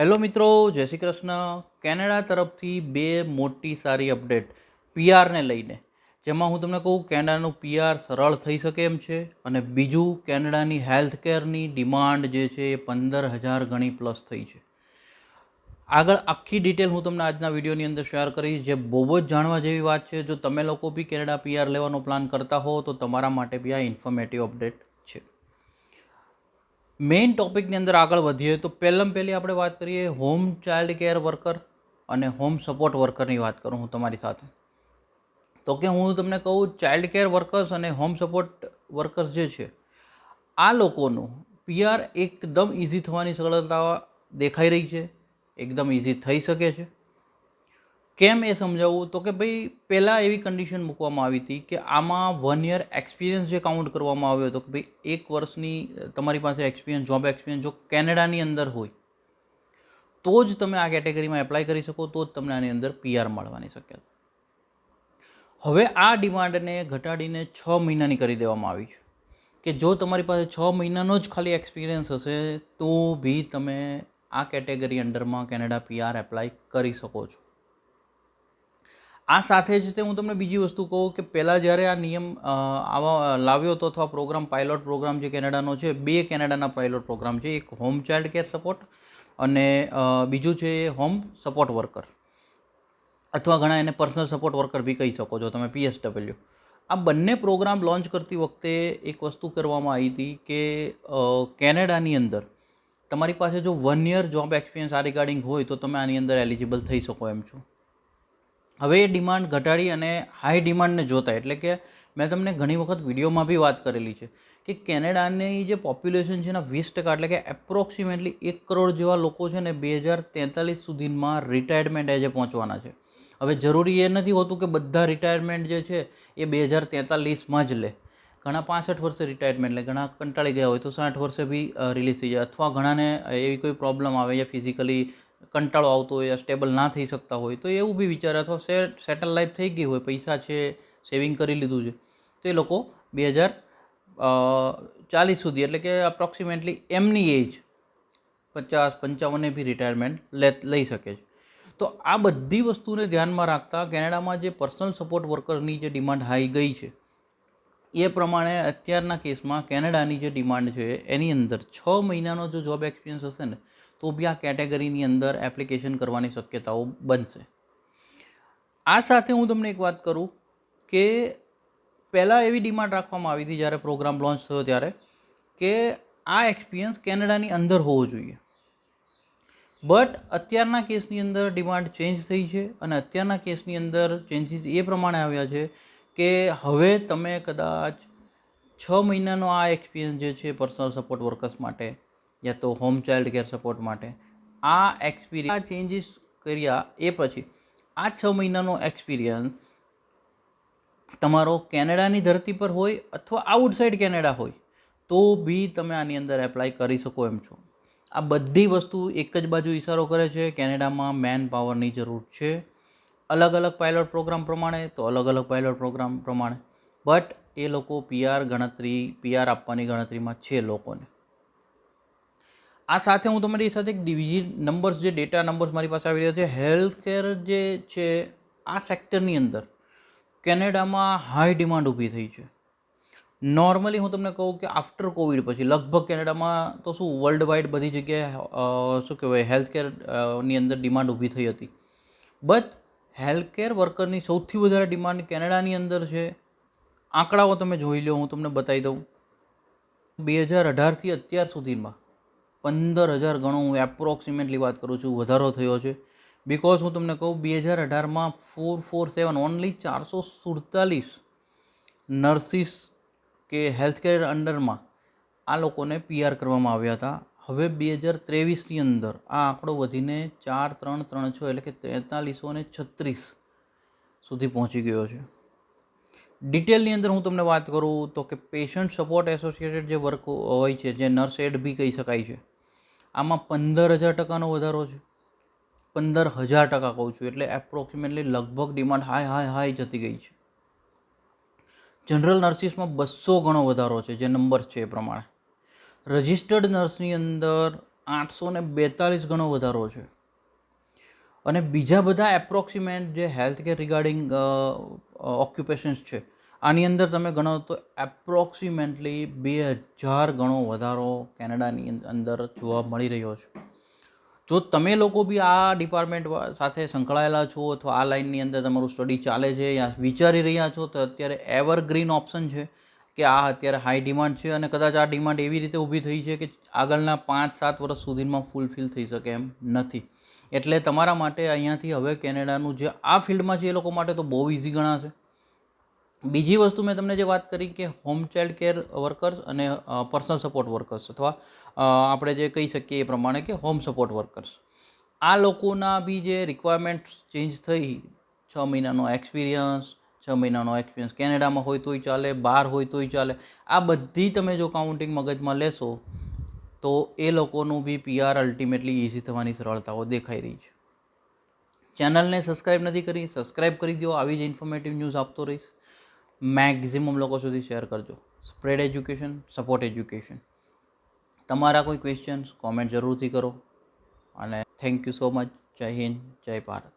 Hello મિત્રો, જય Shri Krishna. Canada તરફથી બે મોટી સારી અપડેટ પીઆરને લઈને. જેમાં હું તમને કહું, કેનેડાનું પીઆર સરળ થઈ શકે એમ છે અને બીજું, કેનેડાની હેલ્થ કેરની ડિમાન્ડ જે છે એ પંદર હજાર ગણી પ્લસ થઈ છે. આગળ આખી ડિટેલ હું તમને આજના વિડીયોની અંદર શેર કરીશ. જે બહુ જ જાણવા જેવી વાત છે, જો તમે લોકો બી કેનેડા પીઆર લેવાનો પ્લાન કરતા હો, તો તમારા માટે બી આ ઇન્ફોર્મેટિવ અપડેટ મેઇન ટોપિકની અંદર આગળ વધીએ તો પહેલાં પહેલી આપણે વાત કરીએ હોમ ચાઇલ્ડ કેર વર્કર અને હોમ સપોર્ટ વર્કરની વાત કરું હું તમારી સાથે. તો કે હું તમને કહું ચાઇલ્ડ કેર વર્કર્સ અને હોમ સપોર્ટ વર્કર્સ જે છે, આ લોકોનું પીઆર એકદમ ઇઝી થવાની સરળતા દેખાઈ રહી છે, એકદમ ઇઝી થઈ શકે છે. કેમ એ સમજાવવું તો કે ભાઈ પહેલાં એવી કન્ડિશન મૂકવામાં આવી હતી કે આમાં વન યર એક્સપિરિયન્સ જે કાઉન્ટ કરવામાં આવ્યો હતો કે ભાઈ એક વર્ષની તમારી પાસે એક્સપિરિયન્સ જોબ એક્સપિરિયન્સ જો કેનેડાની અંદર હોય, તો જ તમે આ કેટેગરીમાં એપ્લાય કરી શકો, તો જ તમને આની અંદર પીઆર મળવાની શક્યતા. હવે આ ડિમાન્ડને ઘટાડીને છ મહિનાની કરી દેવામાં આવી છે. કે જો તમારી પાસે છ મહિનાનો જ ખાલી એક્સપિરિયન્સ હશે, તો બી તમે આ કેટેગરી અંડરમાં કેનેડા પીઆર એપ્લાય કરી શકો છો. આ સાથે જ તે હું તમને બીજી વસ્તુ કહું કે પહેલાં જ્યારે આ નિયમ આવા લાવ્યો હતો અથવા પ્રોગ્રામ પાયલોટ પ્રોગ્રામ જે કેનેડાનો છે, બે કેનેડાના પાયલોટ પ્રોગ્રામ છે. એક હોમ ચાઇલ્ડ કેર સપોર્ટ અને બીજું છે હોમ સપોર્ટ વર્કર અથવા ઘણા એને પર્સનલ સપોર્ટ વર્કર બી કહી શકો છો તમે પીએસડબલ્યુ આ બંને પ્રોગ્રામ લોન્ચ કરતી વખતે એક વસ્તુ કરવામાં આવી હતી કે કેનેડાની અંદર તમારી પાસે જો વન યર જોબ એક્સપિરિયન્સ આ રિગાર્ડિંગ હોય તો તમે આની અંદર એલિજિબલ થઈ શકો એમ છો. હવે એ ડિમાન્ડ ઘટાડી અને હાઈ ડિમાન્ડને જોતા, એટલે કે મેં તમને ઘણી વખત વિડીયોમાં બી વાત કરેલી છે કે કેનેડાની જે પોપ્યુલેશન છે એના વીસ ટકા, એટલે કે એપ્રોક્સિમેટલી એક કરોડ જેવા લોકો છે ને બે હજાર તેતાલીસ સુધીમાં રિટાયરમેન્ટ એજે પહોંચવાના છે. હવે જરૂરી એ નથી હોતું કે બધા રિટાયરમેન્ટ જે છે એ બે હજાર તેતાલીસમાં જ લે. ઘણા પાસઠ વર્ષે રિટાયરમેન્ટ લે, ઘણા કંટાળી ગયા હોય તો સાઠ વર્ષે બી રિલીઝ થઈ જાય અથવા ઘણાને એવી કોઈ પ્રોબ્લેમ આવે યા ફિઝિકલી કંટાળો આવતો હોય સ્ટેબલ ના થઈ શકતા હોય, તો એવું બી વિચારે અથવા સેટલ લાઈફ થઈ ગઈ હોય, પૈસા છે સેવિંગ કરી લીધું છે, તો એ લોકો બે હજાર ચાલીસ સુધી, એટલે કે અપ્રોક્સિમેટલી એમની એજ પચાસ પંચાવને બી રિટાયરમેન્ટ લે, લઈ શકે છે. તો આ બધી વસ્તુને ધ્યાનમાં રાખતા કેનેડામાં જે પર્સનલ સપોર્ટ વર્કરની જે ડિમાન્ડ હાઈ ગઈ છે, એ પ્રમાણે અત્યારના કેસમાં કેનેડાની જે ડિમાન્ડ છે, એની અંદર છ મહિનાનો જો જોબ એક્સપિરિયન્સ હશે ને તો બી આ કેટેગરીની અંદર એપ્લિકેશન કરવાની શક્યતાઓ બનશે. આ સાથે હું તમને એક વાત કરું કે પહેલાં એવી ડિમાન્ડ રાખવામાં આવી હતી જ્યારે પ્રોગ્રામ લોન્ચ થયો ત્યારે કે આ એક્સપિરિયન્સ કેનેડાની અંદર હોવો જોઈએ. બટ અત્યારના કેસની અંદર ડિમાન્ડ ચેન્જ થઈ છે અને અત્યારના કેસની અંદર ચેન્જીસ એ પ્રમાણે આવ્યા છે કે હવે તમે કદાચ છ મહિનાનો આ એક્સપિરિયન્સ જે છે પર્સનલ સપોર્ટ વર્કર્સ માટે યા તો હોમ ચાઇલ્ડ કેર સપોર્ટ માટે. આ એક્સપિરિયન્સ ચેન્જીસ કર્યા એ પછી આ છ મહિનાનો એક્સપિરિયન્સ તમારો કેનેડાની ધરતી પર હોય અથવા આઉટસાઇડ કેનેડા હોય, તો બી તમે આની અંદર એપ્લાય કરી શકો એમ છો. આ બધી વસ્તુ એક જ બાજુ ઇશારો કરે છે. કેનેડામાં મેન પાવરની જરૂર છે. અલગ અલગ પાયલોટ પ્રોગ્રામ પ્રમાણે તો અલગ અલગ પાયલોટ પ્રોગ્રામ પ્રમાણે. બટ એ લોકો પીઆર ગણતરી પીઆર આપવાની ગણતરીમાં છે લોકોને. આ સાથે હું તમારી સાથે એક ડિવિઝન નંબર્સ જે ડેટા નંબર્સ મારી પાસે આવી રહ્યા છે હેલ્થ કેર જે છે, આ સેક્ટરની અંદર કેનેડામાં હાઈ ડિમાન્ડ ઊભી થઈ છે. નોર્મલી હું તમને કહું કે આફ્ટર કોવિડ પછી, લગભગ કેનેડામાં તો શું વર્લ્ડ વાઇડ બધી જગ્યાએ શું કહેવાય હેલ્થ કેરની અંદર ડિમાન્ડ ઊભી થઈ હતી. બટ હેલ્થ કેર વર્કરની સૌથી વધારે ડિમાન્ડ કેનેડાની અંદર છે. આંકડાઓ તમે જોઈ લો, હું તમને બતાવી દઉં. બે હજાર અઢારથી અત્યાર સુધીમાં પંદર હજાર ગણો હું એપ્રોક્સિમેટલી વાત કરું છું, વધારો થયો છે. બિકોઝ હું તમને કહું, બે હજાર અઢારમાં ફોર ફોર સેવન ઓનલી ચારસો સુડતાલીસ નર્સિસ કે હેલ્થ કેર અંડરમાં આ લોકોને પીઆર કરવામાં આવ્યા હતા. હવે બે હજાર ત્રેવીસની અંદર આ આંકડો વધીને ચાર ત્રણ ત્રણ છ, એટલે કે તેતાલીસો ને છત્રીસ સુધી પહોંચી ગયો છે. ડિટેલની અંદર હું તમને વાત કરું તો કે પેશન્ટ સપોર્ટ એસોસિએટેડ જે વર્ક હોય છે, જે નર્સ એડ બી કહી શકાય છે. આમાં પંદર હજાર ટકાનો વધારો છે. પંદર હજાર ટકા કહું છું, એટલે એપ્રોક્સિમેટલી લગભગ ડિમાન્ડ હાઈ હાઈ હાઈ જતી ગઈ છે. જનરલ નર્સિસમાં બસો ગણો વધારો છે, જે નંબર્સ છે એ પ્રમાણે. રજિસ્ટર્ડ નર્સની અંદર આઠસો ને બેતાલીસ ગણો વધારો છે. અને બીજા બધા એપ્રોક્સિમેટ જે હેલ્થ કેર રિગાર્ડિંગ ઓક્યુપેશન્સ છે આની અંદર તમે ગણો તો એપ્રોક્સિમેટલી બે હજાર ગણો વધારો કેનેડાની અંદર જોવા મળી રહ્યો છે. જો તમે લોકો બી આ ડિપાર્ટમેન્ટ સાથે સંકળાયેલા છો અથવા આ લાઇનની અંદર તમારું સ્ટડી ચાલે છે યા વિચારી રહ્યા છો, તો અત્યારે એવરગ્રીન ઓપ્શન છે કે આ અત્યારે હાઈ ડિમાન્ડ છે અને કદાચ આ ડિમાન્ડ એવી રીતે ઊભી થઈ છે કે આગળના પાંચ સાત વર્ષ સુધીમાં ફૂલફિલ થઈ શકે એમ નથી. એટલે તમારા માટે અહીંયાથી હવે કેનેડાનું જે આ ફિલ્ડમાં છે એ લોકો માટે તો બહુ ઇઝી ગણાશે. બીજી વસ્તુ મેં તમને જે વાત કરી કે હોમ ચાઇલ્ડ કેર વર્કર્સ અને પર્સનલ સપોર્ટ વર્કર્સ અથવા આપણે જે કહી શકીએ એ પ્રમાણે કે હોમ સપોર્ટ વર્કર્સ આ લોકોના બી જે રિક્વાયરમેન્ટ ચેન્જ થઈ, છ મહિનાનો એક્સપિરિયન્સ છ મહિનાનો એક્સપિરિયન્સ કેનેડામાં હોય તોય ચાલે, બહાર હોય તોય ચાલે, આ બધી તમે જો કાઉન્ટિંગ મગજમાં લેશો, તો એ લોકોનું બી પીઆર અલ્ટિમેટલી ઇઝી થવાની સરળતાઓ દેખાઈ રહી છે. ચેનલને સબસ્ક્રાઈબ નથી કરી સબસ્ક્રાઈબ કરી દો, આવી જ ઇન્ફોર્મેટિવ ન્યૂઝ આપતો રહીશ. મેક્ઝિમમ લોકો સુધી શેર કરજો. સ્પ્રેડ એજ્યુકેશન સપોર્ટ એજ્યુકેશન તમારા કોઈ ક્વેશ્ચન્સ કોમેન્ટ જરૂરથી કરો. અને થેન્ક યુ સો મચ જય હિન્દ, જય ભારત.